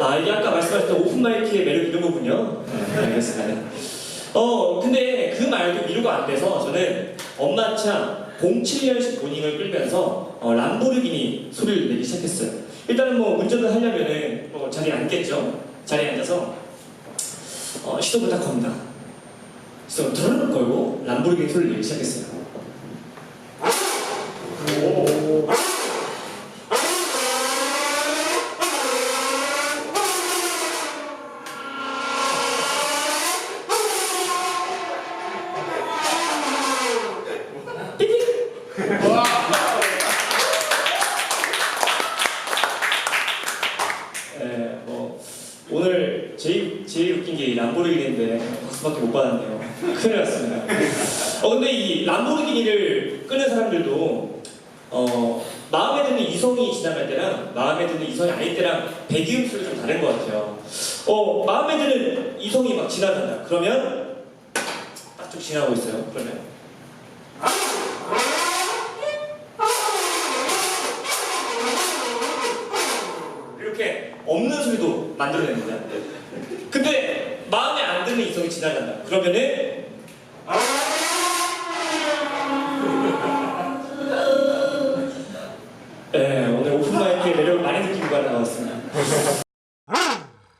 아 이게 아까 말씀하셨던 오픈마이크의 매력 이런 거군요. 네, 알겠습니다. 어 근데 그 말도 미루가 안 돼서 저는 엄마 차 07년식 모닝을 끌면서 어, 람보르기니 소리를 내기 시작했어요. 일단은 뭐 운전을 하려면은 뭐 자리에 앉겠죠. 자리에 앉아서 어, 시도 부탁합니다. 그래서 드르륵 걸고 람보르기니 소리를 내기 시작했어요. 네, 제일 제일 웃긴 게 이 람보르기니인데 박수밖에 못 받았네요. 큰일 났습니다. 어 근데 이 람보르기니를 끄는 사람들도 어 마음에 드는 이성이 지나갈 때랑 마음에 드는 이성이 아닐 때랑 배기음 소리가 좀 다른 것 같아요. 어 마음에 드는 이성이 막 지나간다. 그러면 딱 쭉 지나고 있어요. 그러면 없는 소리도 만들어냅니다. 근데 마음에 안 드는 이성이 지나간다. 그러면은 네, 오늘 오픈마이크의 매력을 많이 느끼고 같습니다.